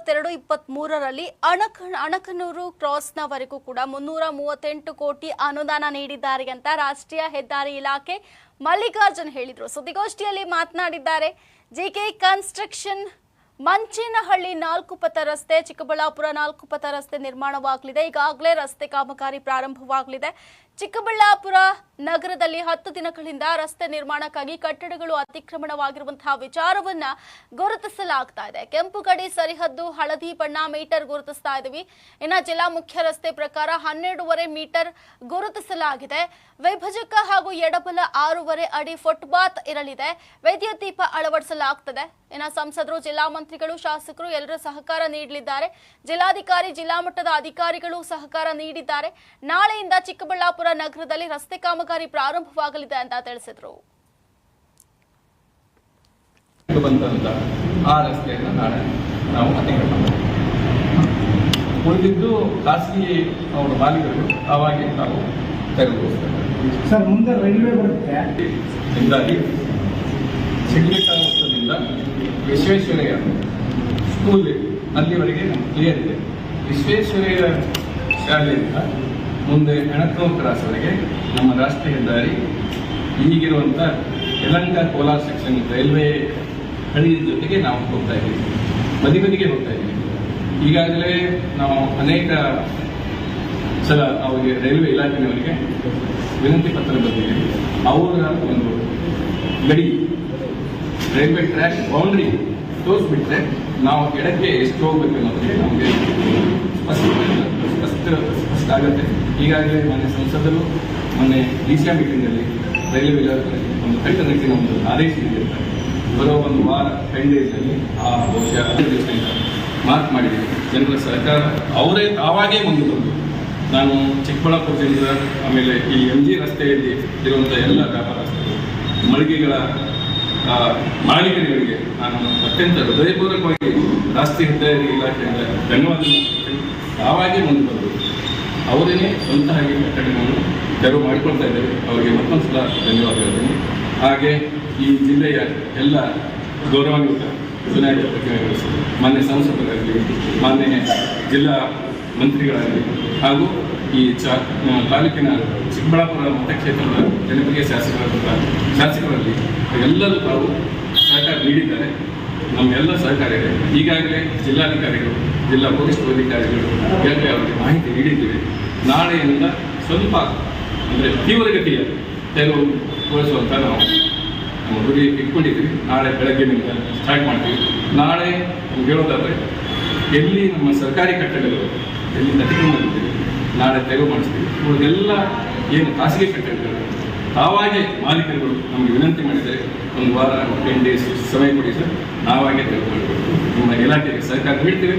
ಇಪ್ಪತ್ತೆರಡು ಇಪ್ಪತ್ತ್ ಮೂರರಲ್ಲಿ ಅಣಕ, ಅಣಕನೂರು ಕ್ರಾಸ್ನವರೆಗೂ ಕೂಡ ಮುನ್ನೂರ ಮೂವತ್ತೆಂಟು ಕೋಟಿ ಅನುದಾನ ನೀಡಿದ್ದಾರೆ ಅಂತ ರಾಷ್ಟ್ರೀಯ ಹೆದ್ದಾರಿ ಇಲಾಖೆ ಮಲ್ಲಿಕಾರ್ಜುನ್ ಹೇಳಿದರು. ಸುದ್ದಿಗೋಷ್ಠಿಯಲ್ಲಿ ಮಾತನಾಡಿದ್ದಾರೆ. ಜೆಕೆ ಕನ್ಸ್ಟ್ರಕ್ಷನ್ ಮಂಚೇನಹಳ್ಳಿ ನಾಲ್ಕು ಪಥ ರಸ್ತೆ, ಚಿಕ್ಕಬಳ್ಳಾಪುರ ನಾಲ್ಕು ಪಥ ರಸ್ತೆ ನಿರ್ಮಾಣವಾಗಲಿದೆ. ಈಗಾಗಲೇ ರಸ್ತೆ ಕಾಮಗಾರಿ ಪ್ರಾರಂಭವಾಗಲಿದೆ. ಚಿಕ್ಕಬಳ್ಳಾಪುರ ನಗರದಲ್ಲಿ ಹತ್ತು ದಿನಗಳಿಂದ ರಸ್ತೆ ನಿರ್ಮಾಣಕ್ಕಾಗಿ ಕಟ್ಟಡಗಳು ಅತಿಕ್ರಮಣವಾಗಿರುವಂತಹ ವಿಚಾರವನ್ನ ಗುರುತಿಸಲಾಗ್ತಾ ಇದೆ. ಕೆಂಪು ಗಡಿ ಸರಿಹದ್ದು, ಹಳದಿ ಬಣ್ಣ ಮೀಟರ್ ಗುರುತಿಸ್ತಾ ಇದ್ದೀವಿ. ಇನ್ನು ಜಿಲ್ಲಾ ಮುಖ್ಯ ರಸ್ತೆ ಪ್ರಕಾರ ಹನ್ನೆರಡೂವರೆ ಮೀಟರ್ ಗುರುತಿಸಲಾಗಿದೆ. ವಿಭಜಕ ಹಾಗೂ ಎಡಬಲ ಆರೂವರೆ ಅಡಿ ಫುಟ್ಪಾತ್ ಇರಲಿದೆ. ವೈದ್ಯ ದೀಪ ಅಳವಡಿಸಲಾಗ್ತದೆ. ಇನ್ನು ಸಂಸದರು, ಜಿಲ್ಲಾ ಮಂತ್ರಿಗಳು ಶಾಸಕರು ಎಲ್ಲರ ಸಹಕಾರ ನೀಡಲಿದ್ದಾರೆ. ಜಿಲ್ಲಾಧಿಕಾರಿ ಜಿಲ್ಲಾ ಮಟ್ಟದ ಅಧಿಕಾರಿಗಳು ಸಹಕಾರ ನೀಡಿದ್ದಾರೆ. ನಾಳೆಯಿಂದ ಚಿಕ್ಕಬಳ್ಳಾಪುರ ನಗರದಲ್ಲಿ ರಸ್ತೆ ಕಾಮಗಾರಿ ಪ್ರಾರಂಭವಾಗಲಿದೆ ಅಂತ ತಿಳಿಸಿದರು. ಇದು ಆ ರಸ್ತೆಯನ್ನು ನಾಳೆ ನಾವು ಅತಿಕ್ರಮಣ ಮಾಡ್ತೀವಿ. ಉಳಿದಿದ್ದು ಖಾಸಗಿ ಅವರ ಮಾಲೀಕರು ಅವಾಗಿ ನಾವು ತೆರವು ಸರ್ ಮುಂದೆ ರೈಲ್ವೆ ಬರುತ್ತೆ. ಹೀಗಾಗಿ ಶಿಡ್ಲಿಕಾವಸ್ಥದಿಂದ ವಿಶ್ವೇಶ್ವರಯ್ಯ ಸ್ಕೂಲ್ ಅಲ್ಲಿವರೆಗೆ ಕ್ಲಿಯರ್ ಇದೆ ವಿಶ್ವೇಶ್ವರಯ್ಯ ಶಾಲೆಯಿಂದ ಮುಂದೆ ಹೆಣಕನೂರು ಕ್ರಾಸ್ವರೆಗೆ ನಮ್ಮ ರಾಷ್ಟ್ರೀಯ ಹೆದ್ದಾರಿ. ಈಗಿರುವಂಥ ಯಲಂಕ ಕೋಲಾರ ಸೆಕ್ಷನ್ ರೈಲ್ವೆ ಹಳಿ ಜೊತೆಗೆ ನಾವು ಹೋಗ್ತಾ ಇದ್ದೀವಿ. ಬದಿ ಬದಿಗೆ ಹೋಗ್ತಾ ಇದ್ದೀವಿ. ಈಗಾಗಲೇ ನಾವು ಅನೇಕ ಸಲ ಅವರಿಗೆ ರೈಲ್ವೆ ಇಲಾಖೆಯವರಿಗೆ ವಿನಂತಿ ಪತ್ರ ಬಂದಿದೆ ಅವರ ಒಂದು ಗಡಿ ರೈಲ್ವೆ ಟ್ರ್ಯಾಕ್ ಬೌಂಡ್ರಿ ತೋರಿಸ್ಬಿಟ್ರೆ ನಾವು ಎಡಕ್ಕೆ ಎಷ್ಟು ಹೋಗ್ಬೇಕು ಅನ್ನೋದಕ್ಕೆ ನಮಗೆ ಸ್ಪಷ್ಟ ಸ್ಪಷ್ಟ ಸ್ಪಷ್ಟ ಆಗುತ್ತೆ. ಈಗಾಗಲೇ ಮೊನ್ನೆ ಸಂಸದರು, ಮೊನ್ನೆ ಡಿ ಸಿ ಮೀಟಿಂಗಲ್ಲಿ ರೈಲ್ವೆ ಒಂದು ಕಟ್ಟುನಿಟ್ಟಿನ ಒಂದು ಆದೇಶ ನೀಡಿರ್ತಾರೆ ಬರೋ ಒಂದು ವಾರ ಟೆನ್ ಡೇಸಲ್ಲಿ ಆ ಬಹುಶಃ ಮಾರ್ಕ್ ಮಾಡಿದ್ದೀವಿ. ಜನರ ಸರ್ಕಾರ ಅವರೇ ತಾವಾಗೇ ಮುಂದೆ ಬಂದು ನಾನು ಚಿಕ್ಕಬಳ್ಳಾಪುರದಿಂದ ಆಮೇಲೆ ಈ ಎಂ ಜಿ ರಸ್ತೆಯಲ್ಲಿ ಇರುವಂಥ ಎಲ್ಲ ವ್ಯಾಪಾರಸ್ಥರು, ಮಳಿಗೆಗಳ ಆ, ಮಾಲೀಕರುಗಳಿಗೆ ನಾನು ಅತ್ಯಂತ ಹೃದಯಪೂರ್ವಕವಾಗಿ ರಾಷ್ಟ್ರೀಯ ಹೆದ್ದಾರಿ ಇಲಾಖೆಯಿಂದ ಧನ್ಯವಾದ ತಾವಾಗಿ ಮುಂದೆ ಬಂದರು ಅವರೇ ಸ್ವಂತ ಹಾಗೆ ಕಟ್ಟಡಗಳನ್ನು ತೆರವು ಮಾಡಿಕೊಳ್ತಾ ಇದ್ದಾರೆ. ಅವರಿಗೆ ಮತ್ತೊಂದು ಸಲ ಧನ್ಯವಾದ ಹೇಳ್ತೀನಿ. ಹಾಗೆ ಈ ಜಿಲ್ಲೆಯ ಎಲ್ಲ ಗೌರವಾನ್ವಿತ ಚುನಾಯಿತ ಪ್ರತಿನಿಧಿಗಳು ಮಾನ್ಯ ಸಂಸದರಾಗಲಿ ಮಾನ್ಯ ಜಿಲ್ಲಾ ಮಂತ್ರಿಗಳಾಗಲಿ ಹಾಗೂ ಈ ಚಾ ತಾಲೂಕಿನ ಚಿಕ್ಕಬಳ್ಳಾಪುರ ಮತಕ್ಷೇತ್ರದ ಜನಪ್ರಿಯ ಶಾಸಕರಾದಂಥ ಶಾಸಕರಲ್ಲಿ ಎಲ್ಲರೂ ತಾವು ಸಹಕಾರ ನೀಡಿದ್ದಾರೆ. ನಮ್ಮೆಲ್ಲ ಸಹಕಾರ ಇದೆ ಈಗಾಗಲೇ ಜಿಲ್ಲಾಧಿಕಾರಿಗಳು, ಜಿಲ್ಲಾ ಪೊಲೀಸ್ ಅಧಿಕಾರಿಗಳು ಈಗಾಗಲೇ ಅವರಿಗೆ ಮಾಹಿತಿ ನೀಡಿದ್ದೀವಿ. ನಾಳೆಯಿಂದ ಸ್ವಲ್ಪ, ಅಂದರೆ ತೀವ್ರಗತಿಯ ತೆರವುಗೊಳಿಸುವಂಥ ನಾವು ನಮ್ಮ ಗುರಿ ಇಟ್ಕೊಂಡಿದ್ದೀವಿ. ನಾಳೆ ಬೆಳಗ್ಗೆನಿಂದ ಸ್ಟಾರ್ಟ್ ಮಾಡ್ತೀವಿ. ನಾಳೆ ಹೇಳೋದಾದರೆ ಎಲ್ಲಿ ನಮ್ಮ ಸರ್ಕಾರಿ ಕಟ್ಟಡಗಳು ಎಲ್ಲಿ ಅತಿಕ್ರಮಣವಿದೆ ನಾಳೆ ತೆರವು ಮಾಡಿಸ್ತೀವಿ. ಇವರೆಲ್ಲ ಏನು ಖಾಸಗಿ ಕಟ್ಟಡಗಳು ತಾವಾಗೆ ಮಾಲೀಕರುಗಳು ನಮಗೆ ವಿನಂತಿ ಮಾಡಿದರೆ ಒಂದು ವಾರ ಟೆನ್ ಡೇಸ್ ಸಮಯ ಕೊಡಿ ಸರ್. ನಾವಾಗೆ ತೆರವು ಮಾಡಬೇಕು ನಿಮ್ಮ ಇಲಾಖೆಗೆ ಸಹಕಾರ ನೀಡ್ತೀವಿ.